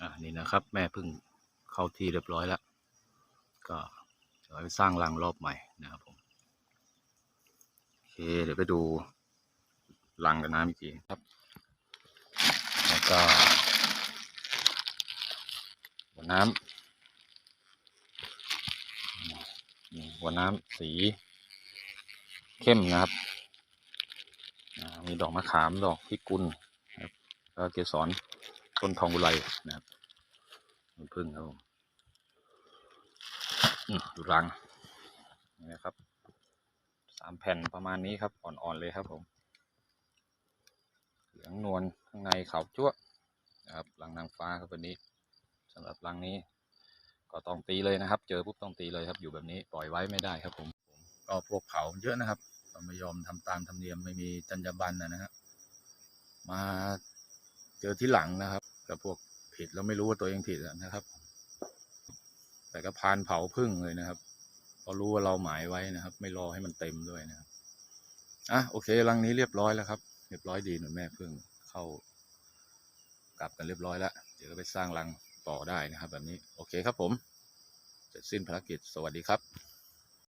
อ่านี่นะครับ แม่เพิ่งเข้าที่เรียบร้อยแล้ว ก็จะเอาไปสร้างรังรอบใหม่นะครับผมโอเคเดี๋ยวไปดูรังกับน้ำอีกทีครับ แล้วก็หัวน้ำหัวน้ำสีเข้มนะครับมีดอกมะขามดอกพิกุลครับแล้วก็เกสร ต้นทองอุไรนะครับน้ำผึ้งครับผมดูรังนะครับสามแผ่นประมาณนี้ครับ อ่อนๆเลยครับผม เหลืองนวลข้างในขาวจั่วนะครับรังนางฟ้าครับวันนี้สำหรับรังนี้ ก็ต้องตีเลยนะครับ เจอปุ๊บต้องตีเลยครับ อยู่แบบนี้ปล่อยไว้ไม่ได้ครับผมก็พวกเผาเยอะนะครับเราไม่ยอมทำตามธรรมเนียมไม่มีจรรยาบรรณนะครับมาเจอที่หลังนะครับ กับพวกผิดแล้วไม่รู้ว่าตัวเองผิดนะครับ แต่ก็พานเผาพึ่งเลยนะครับเพรารู้ว่าเราหมายไว้นะครับ ไม่รอให้มันเต็มด้วยนะครับอะโอเครังนี้เรียบร้อยแล้วครับ เรียบร้อยดีหนุนแม่พึ่งเข้ากลับกันเรียบร้อยแล้วเดี๋ยวก็ไปสร้างรังต่อได้นะครับ แบบนี้โอเคครับผมเสร็จสิ้นภารกิจสวัสดีครับ